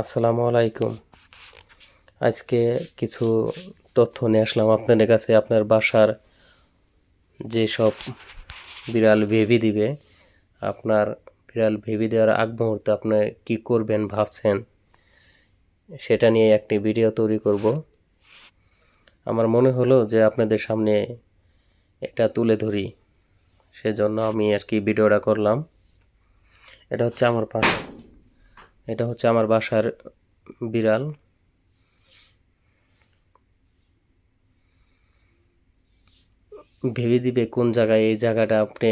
আসসালামু আলাইকুম। আজকে কিছু তথ্য নিয়ে আসলাম আপনাদের কাছে। আপনার বাসার যেসব বিড়াল বেবি দিবে, আপনার বিড়াল বেবি দেওয়ার আগ মুহূর্তে আপনি কী করবেন ভাবছেন, সেটা নিয়ে একটি ভিডিও তৈরি করব। আমার মনে হলো যে আপনাদের সামনে এটা তুলে ধরি, সেজন্য আমি আর কি ভিডিওটা করলাম। এটা হচ্ছে আমার পাশে। এটা হচ্ছে আমার বাসার বিড়াল। ভেবে দিবে কোন জায়গায় এই জায়গাটা আপনি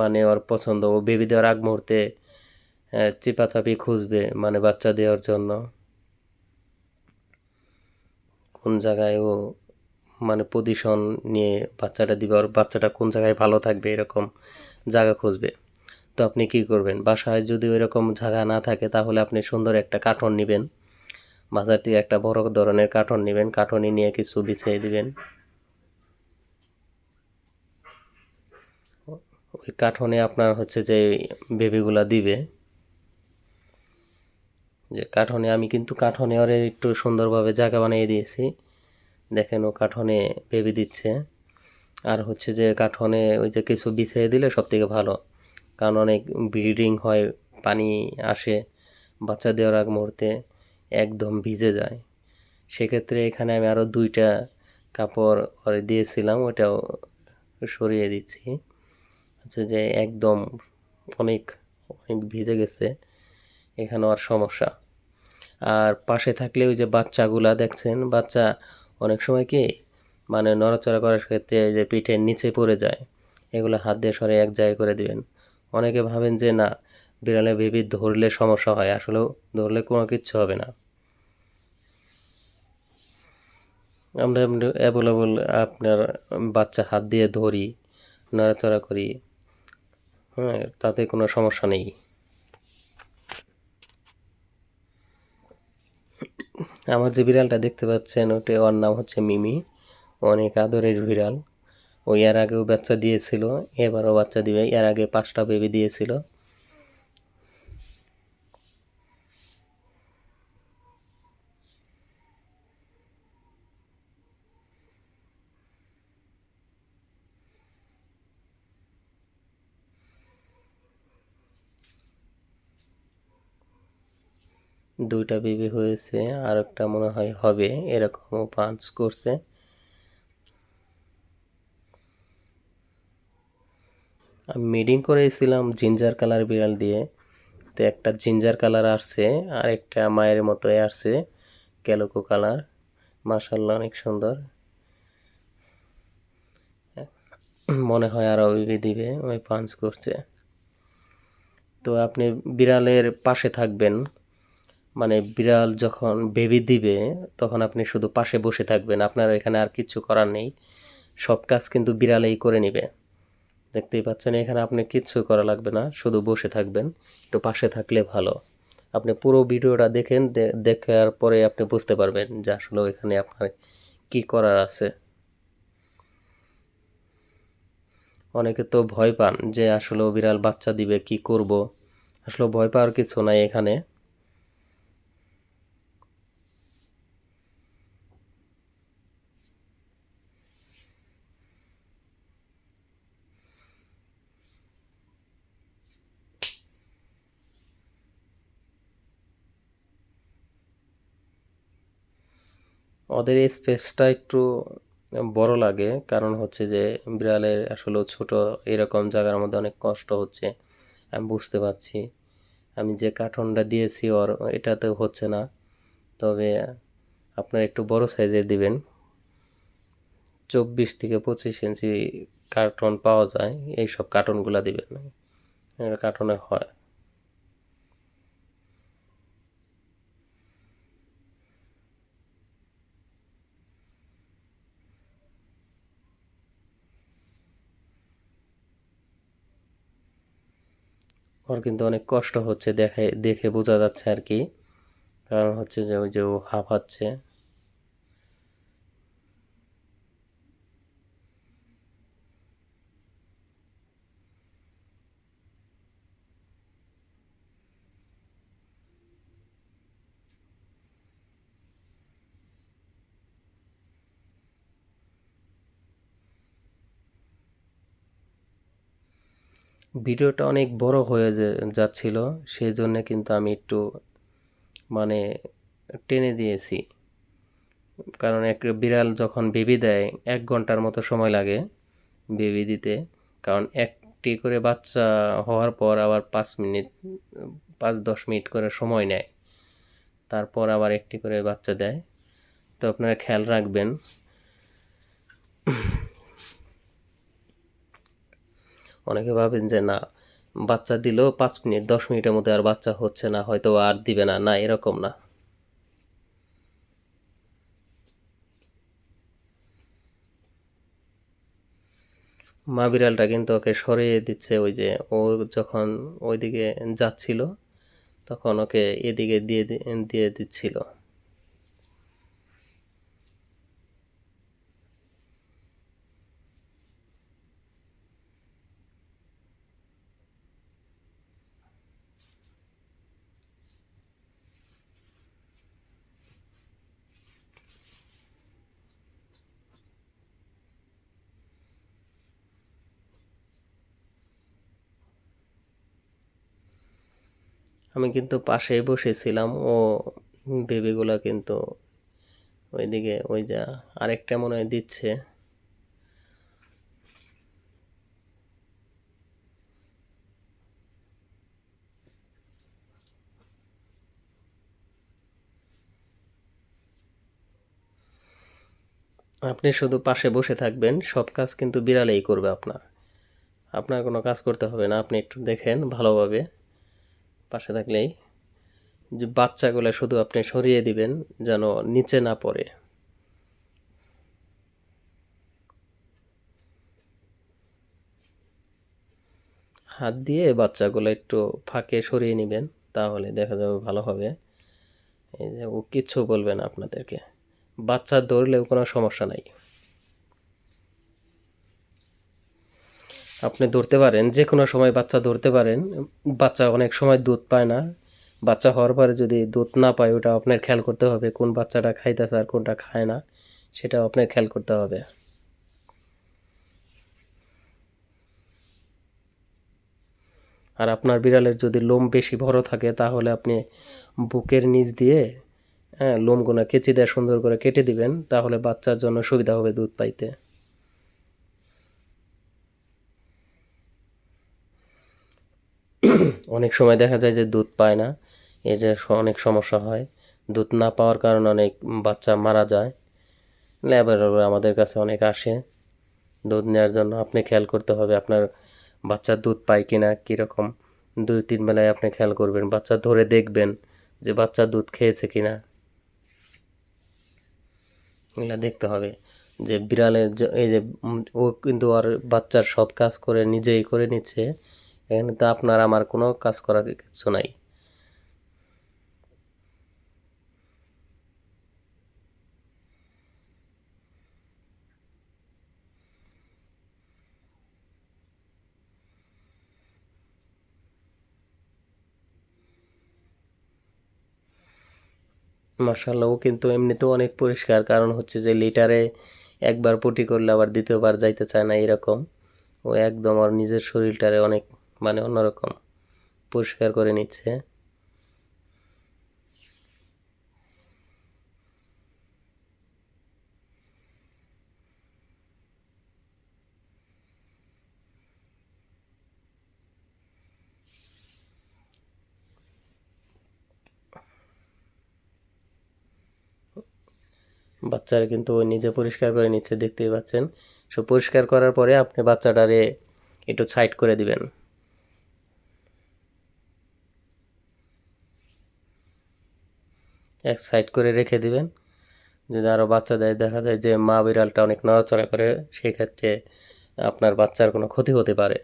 মানে ওর পছন্দ। ও ভেবে দেওয়ার আগ মুহূর্তে চিপাচাপি খুঁজবে মানে বাচ্চা দেওয়ার জন্য। কোন জায়গায় ও মানে পজিশন নিয়ে বাচ্চাটা দিবে, ওর বাচ্চাটা কোন জায়গায় ভালো থাকবে, এরকম জায়গা খুঁজবে। তো আপনি কি করবেন? বাসায় যদি ওইরকম জায়গা না থাকে, তাহলে আপনি সুন্দর একটা কার্টন নেবেন। বাজার থেকে একটা বড় ধরনের কার্টন নেবেন। কার্টনে নিয়ে কিছু বিছিয়ে দিবেন। ওই কার্টনে আপনার হচ্ছে যে বেবিগুলা দিবে। যে কার্টনে আমি কিন্তু কার্টনে ওরে একটু সুন্দরভাবে জায়গা বানিয়ে দিয়েছি। দেখেন ও কার্টনে বেবি দিচ্ছে। আর হচ্ছে যে কার্টনে ওই যে কিছু বিছিয়ে দিলে সব থেকে ভালো। কারণ অনেক ব্লিডিং হয়, পানি আসে, বাচ্চা দেওয়ার আগ মুহূর্তে একদম ভিজে যায়। সেক্ষেত্রে এখানে আমি আরও দুইটা কাপড় দিয়েছিলাম, ওটাও সরিয়ে দিচ্ছি। হচ্ছে যে একদম অনেক অনেক ভিজে গেছে, এখানেও আর সমস্যা। আর পাশে থাকলে ওই যে বাচ্চাগুলা দেখছেন, বাচ্চা অনেক সময় কি মানে নড়াচড়া করার ক্ষেত্রে যে পিঠের নিচে পড়ে যায়, এগুলো হাত দিয়ে সরে এক জায়গায় করে দিবেন। অনেকে ভাবেন যে, না, বিড়ালে বেবি ধরলে সমস্যা হয়, আসলেও ধরলে কোনো কিচ্ছু হবে না। আমরা অ্যাভেলেবল আপনার বাচ্চা হাত দিয়ে ধরি, নড়াচড়া করি হ্যাঁ তাতে কোনো সমস্যা নেই। আমার যে বিড়ালটা দেখতে পাচ্ছেন ওটা ওর নাম হচ্ছে মিমি, অনেক আদরের বিড়াল। ও এর আগেও বাচ্চা দিয়েছিল, এবারও বাচ্চা দিবে। এর আগে পাঁচটা বেবি দিয়েছিল। দুইটা বেবি হয়েছে আর একটা মনে হয় হবে। এরকমও পাঞ্চ করছে। আমি মিডিং করেছিলাম জিঞ্জার কালার বিড়াল দিয়ে। তো একটা জিঞ্জার কালার আসছে, আর একটা মায়ের মতোই আসছে ক্যালোকো কালার মার্শাল্লাহ অনেক সুন্দর। মনে হয় আর বেবি দিবে, ওই পাঞ্চ করছে। তো আপনি বিড়ালের পাশে থাকবেন। মানে বিড়াল যখন বেবি দিবে, তখন আপনি শুধু পাশে বসে থাকবেন। আপনার এখানে আর কিছু করার নেই। সব কাজ কিন্তু বিড়ালেই করে নেবে। দেখতেই পাচ্ছেন, এখানে আপনি কিচ্ছু করা লাগবে না, শুধু বসে থাকবেন, একটু পাশে থাকলে ভালো। আপনি পুরো ভিডিওটা দেখেন দেখার পরে আপনি বুঝতে পারবেন যে আসলে এখানে আপনার কি করার আছে। অনেকে তো ভয় পান যে আসলে বিড়াল বাচ্চা দিবে, কি করব? আসলে ভয় পাওয়ার কিছু নাই এখানে। ওদের এই স্পেসটা একটু বড় লাগে। কারণ হচ্ছে যে, বিড়ালের আসলে ছোট, এরকম জায়গার মধ্যে অনেক কষ্ট হচ্ছে। আমি বুঝতে পারছি। আমি যে কার্টনটা দিয়েছি ওর, এটাতে হচ্ছে না। তবে আপনার একটু বড় সাইজের দিবেন। চব্বিশ থেকে পঁচিশ ইঞ্চি কার্টন পাওয়া যায়। এইসব কার্টনগুলো দিবেন। কার্টনে হয়। ওর কিন্তু অনেক কষ্ট হচ্ছে দেখে দেখে বোঝা যাচ্ছে আর কি। কারণ হচ্ছে যে ওই যে ও হাঁপাচ্ছে। ভিডিওটা অনেক বড় হয়ে যাচ্ছিল সেই জন্য কিন্তু আমি একটু মানে টেনে দিয়েছি। কারণ এক বিড়াল যখন বেবি দেয়, এক ঘণ্টার মতো সময় লাগে বেবি দিতে। কারণ একটি করে বাচ্চা হওয়ার পর আবার পাঁচ মিনিট, পাঁচ, দশ মিনিট করে সময় নেয়। তারপর আবার একটি করে বাচ্চা দেয়। তো আপনারা খেয়াল রাখবেন। অনেকে ভাবেন যে, না, বাচ্চা দিলেও পাঁচ মিনিট, দশ মিনিটের মধ্যে আর বাচ্চা হচ্ছে না, হয়তো আর দিবে না। না, এরকম না। মা বিড়ালটা কিন্তু ওকে সরিয়ে দিচ্ছে, ওই যে ও যখন ওইদিকে যাচ্ছিল, তখন ওকে এদিকে দিয়ে দিয়ে দিচ্ছিল। আমি কিন্তু পাশেই বসেছিলাম ও বেবিগুলো কিন্তু ওইদিকে ওই যা আরেকটা মনে হয় দিচ্ছে। আপনি শুধু পাশে বসে থাকবেন, সব কাজ কিন্তু বিড়ালেই করবে আপনার। আপনার কোনো কাজ করতে হবে না, আপনি একটু দেখেন ভালোভাবে। পাশে থাকলেই যে বাচ্চাগুলো শুধু আপনি সরিয়ে দিবেন যেন নিচে না পড়ে। হাত দিয়ে বাচ্চাগুলো একটু ফাঁকে সরিয়ে নেবেন, তাহলে দেখা যাবে ভালো হবে। এই যে ও কিচ্ছু বলবে না আপনাদেরকে। বাচ্চা ধরলেও কোনো সমস্যা নাই। আপনি ধরতে পারেন যে কোনো সময় বাচ্চা ধরতে পারেন, বাচ্চা অনেক সময় দুধ পায় না। বাচ্চা হওয়ার পরে যদি দুধ না পায়, ওটা আপনার খেয়াল করতে হবে কোন বাচ্চাটা খাইতেছে আর কোনটা খায় না, সেটা আপনার খেয়াল করতে হবে। আর আপনার বিড়ালের যদি লোম বেশি বড় থাকে, তাহলে আপনি বুকের নিচ দিয়ে হ্যাঁ লোমগুলো কেচি দিয়ে সুন্দর করে কেটে দিবেন, তাহলে বাচ্চার জন্য সুবিধা হবে দুধ পাইতে। অনেক সময় দেখা যায় যে দুধ পায় না এটা অনেক সমস্যা হয়। দুধ না পাওয়ার কারণে অনেক বাচ্চা মারা যায়। ল্যাবের আমাদের কাছে অনেক আসে। দুধ নেওয়ার জন্য আপনি খেয়াল করতে হবে আপনার বাচ্চা দুধ পায় কি না কীরকম। দুই, তিন বেলায় আপনি খেয়াল করবেন, বাচ্চা ধরে দেখবেন যে বাচ্চা দুধ খেয়েছে কি না এগুলা দেখতে হবে। যে বিড়ালের এই যে ও কিন্তু আর বাচ্চার সব কাজ করে, নিজেই করে নিচ্ছে। এখানে তো আপনার আমার কোনো কাজ করার কিছু নাই। মার্শাল্লাহ ও কিন্তু এমনিতেও অনেক পরিষ্কার। কারণ হচ্ছে যে লিটারে একবার পটি করলে আবার দ্বিতীয়বার যাইতে চায় না এরকম। ও একদম ওর নিজের শরীরটারে অনেক মানে অন্যরকম। পরিষ্কার করে নিচ্ছে। বাচ্চারা কিন্তু ও নিজে পরিষ্কার করে নিচ্ছে, দেখতেই পাচ্ছেন। সো পরিষ্কার করার পরে আপনি বাচ্চাটারে একটু সাইড করে দিবেন। এক সাইড করে রেখে দিবেন। যদি আরও বাচ্চা দেয়, দেখা যায় যে মা বিড়ালটা অনেক নড়াচড়া করে, সেক্ষেত্রে আপনার বাচ্চার কোনো ক্ষতি হতে পারে।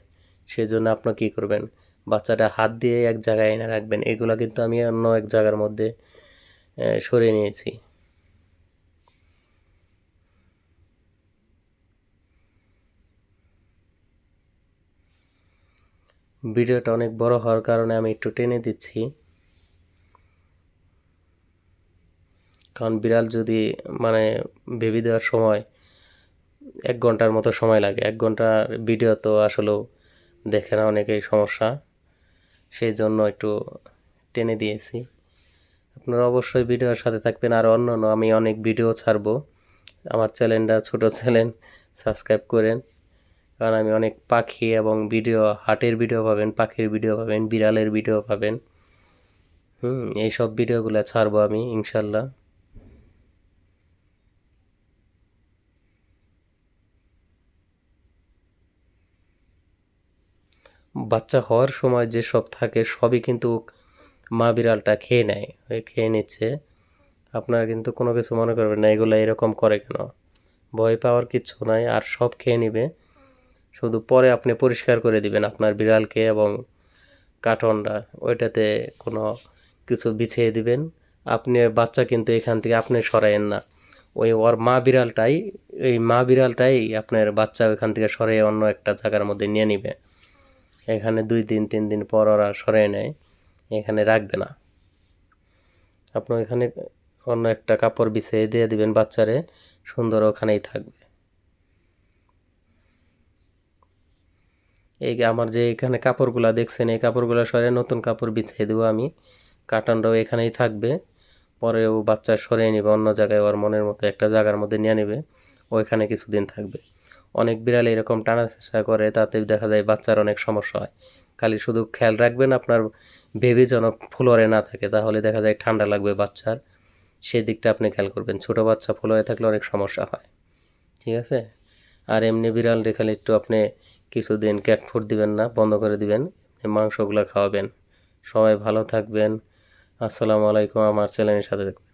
সেই জন্য আপনি কী করবেন? বাচ্চাটা হাত দিয়ে এক জায়গায় এনে রাখবেন। এগুলো কিন্তু আমি অন্য এক জায়গার মধ্যে সরিয়ে নিয়েছি। ভিডিওটা অনেক বড় হওয়ার কারণে আমি একটু টেনে দিচ্ছি। কারণ বিড়াল যদি মানে বেবি দেওয়ার সময় এক ঘণ্টার মতো সময় লাগে, এক ঘণ্টার ভিডিও তো আসলেও দেখে না অনেকেই সমস্যা, সেই জন্য একটু টেনে দিয়েছি। আপনারা অবশ্যই ভিডিওর সাথে থাকবেন। আর অন্য অন্য, আমি অনেক ভিডিও ছাড়বো। আমার চ্যানেলটা, ছোট চ্যানেল, সাবস্ক্রাইব করেন। কারণ আমি অনেক পাখি এবং ভিডিও, হাটের ভিডিও পাবেন, পাখির ভিডিও পাবেন, বিড়ালের ভিডিও পাবেন। হুম, এইসব ভিডিওগুলো ছাড়বো আমি, ইনশাল্লাহ। বাচ্চা হওয়ার সময় যে সব থাকে, সবই কিন্তু মা বিড়ালটা খেয়ে নেয় খেয়ে নিচ্ছে। আপনারা কিন্তু কোনো কিছু মনে করবেন না, এগুলো এরকম করে কেন? ভয় পাওয়ার কিচ্ছু নাই, আর সব খেয়ে নেবে। শুধু পরে আপনি পরিষ্কার করে দিবেন আপনার বিড়ালকে এবং কার্টনটা, ওইটাতে কোনো কিছু বিছিয়ে দিবেন। আপনি বাচ্চা কিন্তু এখান থেকে আপনি সরাইয়েন না। ওই ওর মা বিড়ালটাই, এই মা বিড়ালটাই আপনার বাচ্চা ওইখান থেকে সরিয়ে অন্য একটা জায়গার মধ্যে নিয়ে নিবে। এখানে দুই দিন, তিন দিন পর ওরা সরিয়ে নেয়। এখানে রাখবে না। আপনি এখানে অন্য একটা কাপড় বিছিয়ে দিয়ে দিবেন বাচ্চারে, সুন্দর ওখানেই থাকবে। এই আমার যে এখানে কাপড়গুলা দেখছেন, এই কাপড়গুলো সরে নতুন কাপড় বিছিয়ে দেবো আমি। কার্টনটাও এখানেই থাকবে। পরে ও বাচ্চা সরিয়ে নেবে, অন্য জায়গায় ওর মনের মতো একটা জায়গার মধ্যে নিয়ে নেবে। ওইখানে কিছুদিন থাকবে। অনেক বিড়াল এরকম টানা চেষ্টা করে, তাতে দেখা যায় বাচ্চার অনেক সমস্যা হয়। খালি শুধু খেয়াল রাখবেন আপনার বেবি যেন ফ্লোরে না থাকে, তাহলে দেখা যায় ঠান্ডা লাগবে বাচ্চার। সেই দিকটা আপনি খেয়াল করবেন। ছোটো বাচ্চা ফ্লোরে থাকলে অনেক সমস্যা হয়। ঠিক আছে? আর এমনি বিড়াল রেখালে একটু আপনি কিছুদিন ক্যাট ফুড দিবেন না, বন্ধ করে দিবেন মাংসগুলো খাওয়াবেন। সবাই ভালো থাকবেন। আসসালামু আলাইকুম আমার চ্যানেলের সাথে থাকবেন।